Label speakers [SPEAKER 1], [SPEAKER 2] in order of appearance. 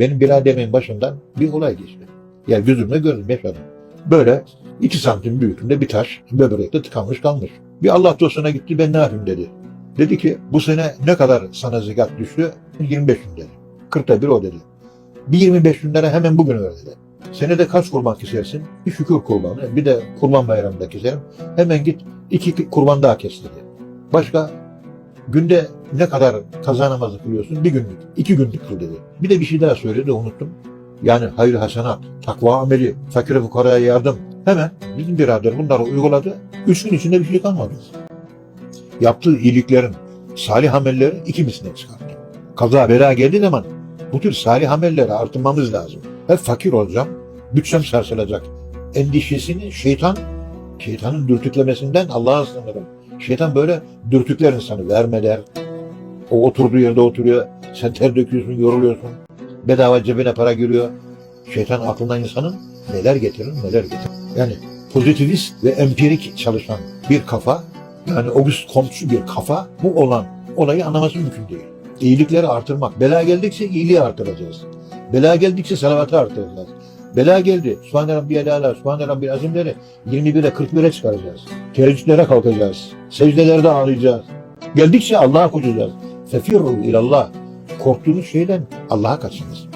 [SPEAKER 1] benim biraderimin başından bir olay geçti. Ya gözümle gördüm yaşadım. Böyle iki santim büyüklüğünde bir taş böbrekte tıkanmış kalmış. Bir Allah dostuna gitti ben ne yapayım dedi. Dedi ki bu sene ne kadar sana zekat düştü? 25 bin dedi. 40'ta bir o dedi. Bir 25 bin lira hemen bugün öyle dedi. Senede kaç kurban kesersin? Bir şükür kurbanı, bir de kurban bayramında keserim. Hemen git iki kurban daha kes dedi. Başka günde ne kadar kaza namazı kılıyorsun? Bir günlük, iki günlük kıl dedi. Bir de bir şey daha söyledi unuttum. Yani hayır hasenat, takva ameli, fakire fukaraya yardım. Hemen bizim birader bunları uyguladı. Üç gün içinde bir şey kalmadı. Yaptığı iyiliklerin, salih amelleri iki misline çıkarttı. Kaza bela geldiği zaman bu tür salih amelleri artırmamız lazım. Hep fakir olacağım, bütçem sarsılacak. Endişesini şeytan, şeytanın dürtüklemesinden Allah'a sığınırım. Şeytan böyle dürtükler insanı, verme der. O oturduğu yerde oturuyor, sen ter döküyorsun, yoruluyorsun. Bedava cebine para giriyor. Şeytan aklına insanın neler getirir, neler getirir. Yani pozitivist ve empirik çalışan bir kafa, yani August Comte'cu bir kafa bu olan olayı anlaması mümkün değil. İyilikleri artırmak. Bela geldikçe iyiliği artıracağız. Bela geldikçe salavatı artıracağız. Bela geldi. Sübhane Rabbiyel Ala, Sübhane Rabbiyel Azimleri 21'e 41'e çıkaracağız. Teheccüdlere kalkacağız. Secdelerde ağlayacağız. Geldikçe Allah'a koşacağız. Fefirru ilallah. Korktuğunuz şeyden Allah'a kaçınız.